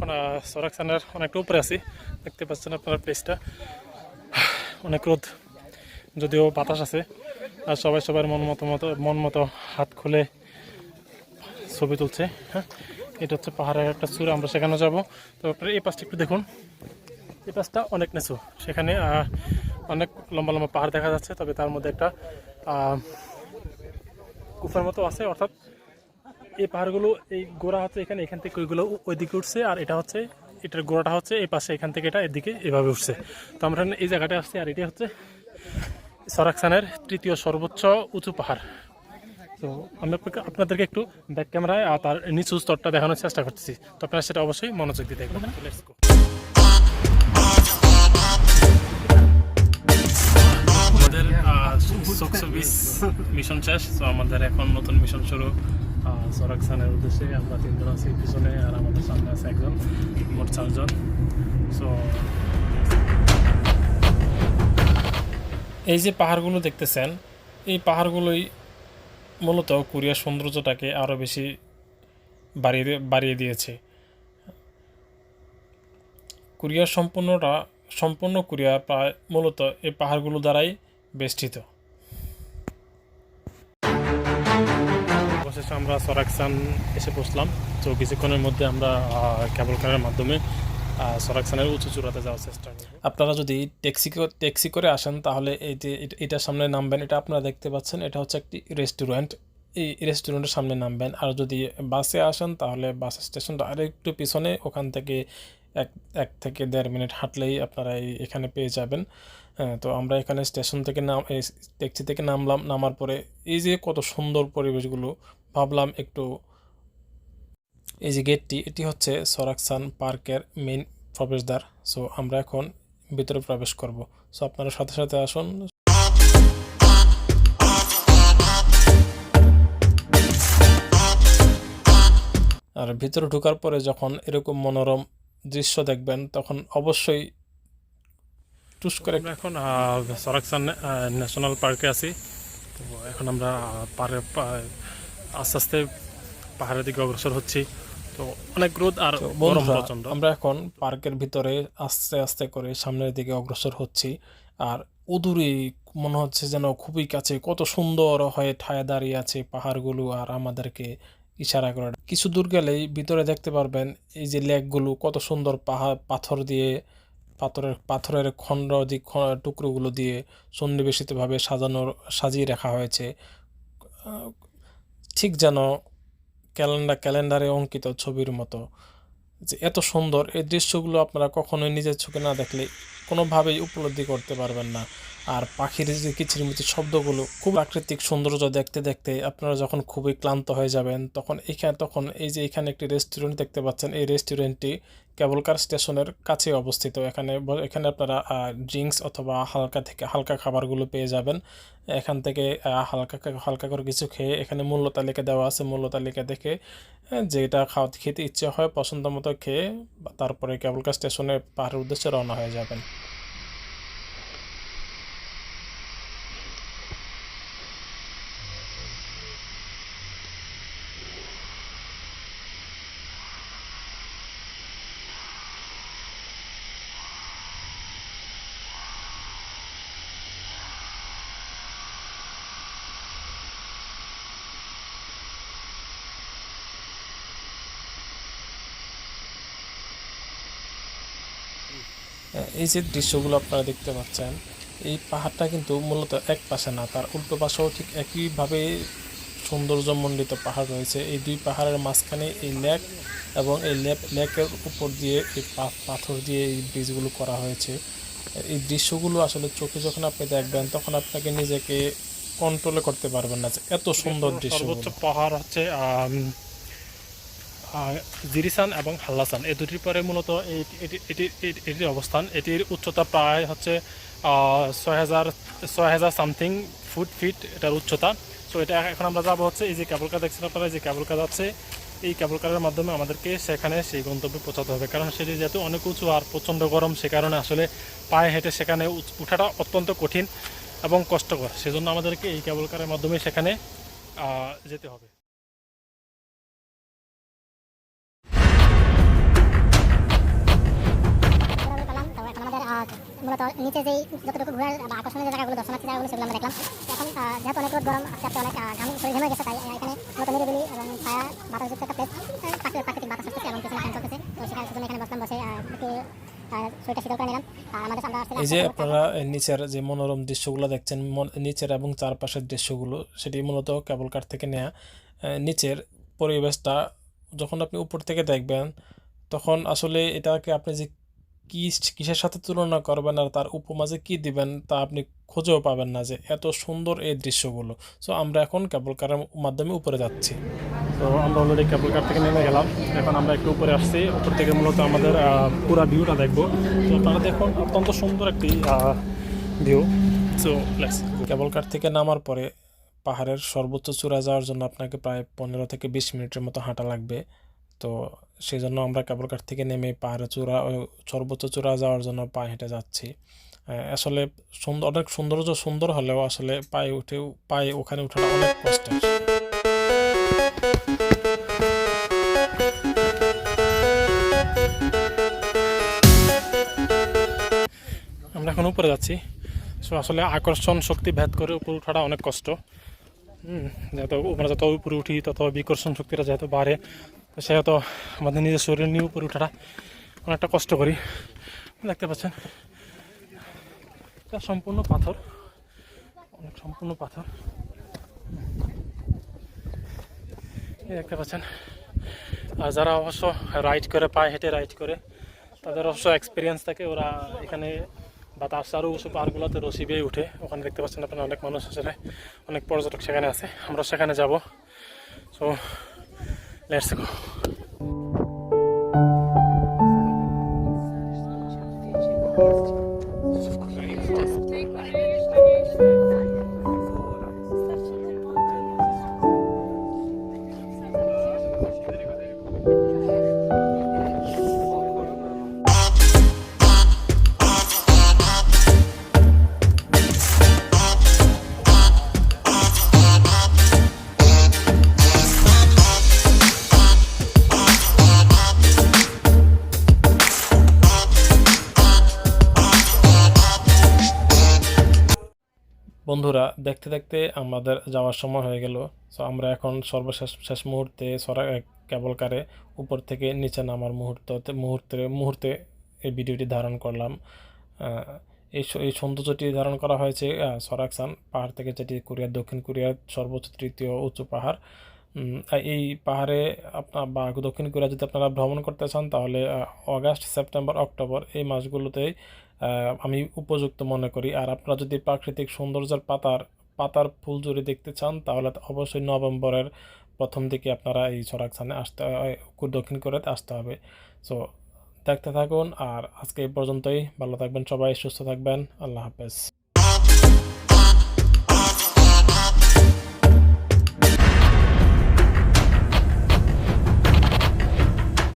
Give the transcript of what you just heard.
এখন সরাকসানের অনেকটা উপরে আছি। দেখতে পাচ্ছেন আপনারা প্লেসটা অনেক রোদ, যদিও বাতাস আছে। আর সবাই সবার মন মতো মতো, মন মতো হাত খুলে ছবি তুলছে হ্যাঁ? এটা হচ্ছে পাহাড়ের একটা সুর আমরা সেখানে যাব। তো আপনারা এই পাশটা একটু দেখুন। এই পাশটা অনেক নিচু। সেখানে অনেক লম্বা লম্বা পাহাড় দেখা যাচ্ছে, তবে তার মধ্যে একটা গুফার মতো আছে, অর্থাৎ এই পাহাড়গুলো এই গোড়া হচ্ছে এখানে এখান থেকে ওইগুলো ওইদিকে উঠছে আর এটা হচ্ছে এটার গোড়াটা হচ্ছে এই পাশে এখান থেকে এটা এদিকে এভাবে উঠছে তো আমরা এই জায়গাটা আসছি আর এটা হচ্ছে সরাকসানের তৃতীয় সর্বোচ্চ উঁচু পাহাড় তো আমি আপনাদেরকে একটু ব্যাক ক্যামেরায় আর তার নিচু স্তরটা দেখানোর চেষ্টা করতেছি তো আপনারা সেটা অবশ্যই মনোযোগ দিয়ে দেখবেন. আমাদের মিশন শেষ তো আমাদের এখন নতুন মিশন শুরু সরাকসানের উদ্দেশ্যে আমরা তিনজন আছি, পিছনে আর আমাদের সামনে আছে একজন, মোট চারজন। সো এই যে পাহাড়গুলো দেখতেছেন, এই পাহাড়গুলোই মূলত কোরিয়ার সৌন্দর্যটাকে আরও বেশি বাড়িয়ে বাড়িয়ে দিয়েছে। কোরিয়ার সম্পূর্ণটা সম্পূর্ণ কোরিয়া প্রায় মূলত এই পাহাড়গুলো দ্বারাই বেষ্টিত। অবশেষে আমরা সরাকসান এসে বসলাম। তো কিছুক্ষণের মধ্যে আমরা কেবল কারের মাধ্যমে সরাকসানের উঁচু চূড়াতে যাওয়ার চেষ্টা করব। আপনারা যদি ট্যাক্সি ট্যাক্সি করে আসেন, তাহলে এই যে, এটা- এটার সামনে নামবেন, এটা আপনারা দেখতে পাচ্ছেন, এটা হচ্ছে একটি রেস্টুরেন্ট এই রেস্টুরেন্টের সামনে নামবেন। আর যদি বাসে আসেন, তাহলে বাস স্টেশনটা আরেকটু পিছনে, ওখান থেকে এক এক থেকে দেড় মিনিট হাঁটলেই আপনারা এখানে পেয়ে যাবেন। তো আমরা এখানে স্টেশন থেকে নাম ট্যাক্সি থেকে নামলাম, নামার পরে এই যে কত সুন্দর পরিবেশগুলো, ভাবলাম একটু এই যে গেটটি এটি হচ্ছে সরাকসান পার্কের মেইন প্রবেশদ্বার। সো আমরা এখন ভিতরে প্রবেশ করব। সো আপনারা সাথে সাথে আসুন। আর ভিতরে ঢোকার পরে যখন এরকম মনোরম দৃশ্য দেখবেন তখন অবশ্যই টুস করে আমরা এখন সরাকসান ন্যাশনাল পার্কে আছি। তো এখন আমরা পাহাড়ে আস্তে আস্তে পাহাড়ের দিকে অগ্রসর হচ্ছি। তো অনেক রোদ আর গরম প্রচণ্ড আমরা এখন পার্কের ভিতরে আস্তে আস্তে করে সামনের দিকে অগ্রসর হচ্ছি। আর অদূরে মনে হচ্ছে যেন খুবই কাছে কত সুন্দর হয়ে ঠায় দাঁড়িয়ে আছে পাহাড়গুলো আর আমাদেরকে ইশারা করে কিছু দূর গেলেই ভিতরে দেখতে পারবেন এই যে লেকগুলো কত সুন্দর পাহাড়, পাথর দিয়ে, পাথরের পাথরের খণ্ড দিক টুকরোগুলো দিয়ে সন্নিবেশিতভাবে সাজানোর, সাজিয়ে রাখা হয়েছে। ঠিক যেন ক্যালেন্ডার ক্যালেন্ডারে অঙ্কিত ছবির মতো। যে এত সুন্দর এই দৃশ্যগুলো আপনারা কখনোই নিজের চোখে না দেখলে কোনোভাবেই উপলব্ধি করতে পারবেন না। আর পাখির যে কিচিরমিচির শব্দগুলো, খুব প্রাকৃতিক সৌন্দর্য দেখতে দেখতে আপনারা যখন খুবই ক্লান্ত হয়ে যাবেন, তখন এখানে, তখন এই যে এখানে একটি রেস্টুরেন্ট দেখতে পাচ্ছেন, এই রেস্টুরেন্টটি কেবলকার স্টেশনের কাছে অবস্থিত। এখানে এখানে আপনারা ড্রিঙ্কস অথবা হালকা থেকে, হালকা খাবারগুলো পেয়ে যাবেন। এখান থেকে হালকা হালকা করে কিছু খেয়ে এখানে মূল্য তালিকা দেওয়া আছে। মূল্য তালিকা দেখে যেটা খাওয়া খেতে ইচ্ছে হয়, পছন্দ মতো খেয়ে তারপরে কেবলকার স্টেশনে পাহাড়ের উদ্দেশ্যে রওনা হয়ে যাবেন। এই যে দৃশ্যগুলো আপনারা দেখতে পাচ্ছেন এই পাহাড়টা কিন্তু মূলত এক পাশে না তার উল্টো পাশেও ঠিক একইভাবে সৌন্দর্যমণ্ডিত পাহাড় রয়েছে। এই দুই পাহাড়ের মাঝখানে এই লেক এবং এই লেক লেকের উপর দিয়ে এই পাথর দিয়ে এই ব্রিজগুলো করা হয়েছে। এই দৃশ্যগুলো আসলে চোখে যখন আপনি দেখবেন তখন আপনাকে নিজেকে কন্ট্রোলে করতে পারবেন না যে এত সুন্দর দৃশ্য পাহাড় হচ্ছে জিরিসান এবং হাল্লাসান, এই দুটির পরে মূলত এটি- এটি- এটি- এটির অবস্থান। এটির উচ্চতা প্রায় হচ্ছে ছয় হাজার ছয় হাজার সামথিং ফুট ফিট এটার উচ্চতা। সো এটা এখন আমরা যাব হচ্ছে এই যে কেবল কার দেখছেন আপনারা যে কেবল কার আছে, এই কেবল মাধ্যমে আমাদেরকে সেখানে সেই গন্তব্যে পৌঁছাতে হবে। কারণ সেটি যেহেতু অনেক উঁচু আর প্রচণ্ড গরম, সে কারণে আসলে পায়ে হেঁটে সেখানে উঠাটা অত্যন্ত কঠিন এবং কষ্টকর। সেজন্য আমাদেরকে এই কেবল কারের মাধ্যমে সেখানে যেতে হবে। মূলত নিচে যেই যতটুকু ঘোরার বা আকর্ষণীয় যে জায়গাগুলো দর্শনার্থী জায়গাগুলো সেগুলো আমরা দেখলাম। এখন যেহেতু অনেক রোদ গরম আস্তে আস্তে অনেক ঘাম শরীর ঘেমে গেছে তাই এখানে মূলত নিরিবিলি এবং ছায়া বাতাসযুক্ত একটা প্লেস প্রাকৃতিক বাতাস আসতেছে এবং পিছনে ফ্যান চলতেছে। তো সেখানে সেজন্য এখানে বসলাম বসে একটু এই যে আপনারা নিচের যে মনোরম দৃশ্যগুলো দেখছেন নিচের এবং চারপাশের দৃশ্যগুলো সেটি মূলত কেবল কার থেকে নেওয়া আহ, নিচের পরিবেশটা যখন আপনি উপর থেকে দেখবেন তখন আসলে এটাকে আপনি যে কি কিসের সাথে তুলনা করবেন আর তার উপমা যে কী দিবেন তা আপনি খুঁজেও পাবেন না যে এত সুন্দর এই দৃশ্যগুলো। সো আমরা এখন কেবল কারের মাধ্যমে উপরে যাচ্ছি। তো আমরা অলরেডি কেবল কার থেকে নেমে গেলাম। এখন আমরা একটু উপরে আসছি। উপর থেকে মূলত আমাদের পুরা ভিউটা দেখব। তো তারা দেখুন অত্যন্ত সুন্দর একটি ভিউ সো কেবল কার থেকে নামার পরে পাহাড়ের সর্বোচ্চ চূড়া যাওয়ার জন্য আপনাকে প্রায় পনেরো থেকে বিশ মিনিটের মতো হাঁটা লাগবে। তো সেই জন্য আমরা কেবল কার থেকে নেমে পাহাড়ের চূড়া সর্বোচ্চ চূড়া যাওয়ার জন্য পায়ে হেঁটে যাচ্ছি। আসলে সুন্দর অনেক সৌন্দর্য সুন্দর হলেও আসলে পায়ে উঠেও, পায়ে ওখানে ওঠাটা অনেক কষ্টের। আমরা এখন উপরে যাচ্ছি। সো আসলে আকর্ষণ শক্তি ভেদ করে উপরে ওঠাটা অনেক কষ্ট। হুম, যত আমরা যত উপরে উঠি, তত বিকর্ষণ শক্তিটা যেহেতু বাড়ে তো সেহেতু আমাদের নিজের শরীর নিয়ে উপরে ওঠাটা অনেকটা কষ্ট করি। দেখতে পাচ্ছেন? সম্পূর্ণ পাথর। অনেক সম্পূর্ণ পাথর। দেখতে পাচ্ছেন? আর যারা অবশ্য রাইড করে, পায়ে হেঁটে রাইড করে, তাদের অবশ্য এক্সপিরিয়েন্স থাকে ওরা এখানে বাতাস আরও উঁচু পাহাড়গুলোতে রশি বেয়ে উঠে। ওখানে দেখতে পাচ্ছেন আপনারা অনেক মানুষ আসলে অনেক পর্যটক সেখানে আছে। আমরা সেখানে যাব। So Let's go. বন্ধুরা, দেখতে দেখতে আমাদের যাওয়ার সময় হয়ে গেল। সো আমরা এখন সর্বশেষ, শেষ মুহূর্তে সরা কেবল কারে উপর থেকে নিচে নামার মুহূর্ততে মুহূর্তে মুহূর্তে এই ভিডিওটি ধারণ করলাম। এই এই সৌন্দর্যটি ধারণ করা হয়েছে সরাকসান পাহাড় থেকে যেটি কোরিয়ার দক্ষিণ কোরিয়ার সর্বোচ্চ তৃতীয় উঁচু পাহাড়। এই পাহাড়ে আপনার বা দক্ষিণ কোরিয়া যদি আপনারা ভ্রমণ করতে চান, তাহলে অগাস্ট, সেপ্টেম্বর, অক্টোবর এই মাসগুলোতেই আমি উপযুক্ত মনে করি। আর আপনারা যদি প্রাকৃতিক সৌন্দর্যের পাতার পাতার ফুলঝুরি দেখতে চান, তাহলে অবশ্যই নভেম্বরের প্রথম দিকে আপনারা এই সরাকসানে আসতে দক্ষিণ কোরিয়াতে আসতে হবে। সো, দেখতে থাকুন, আর আজকে এই পর্যন্তই। ভালো থাকবেন সবাই, সুস্থ থাকবেন। আল্লাহ হাফেজ।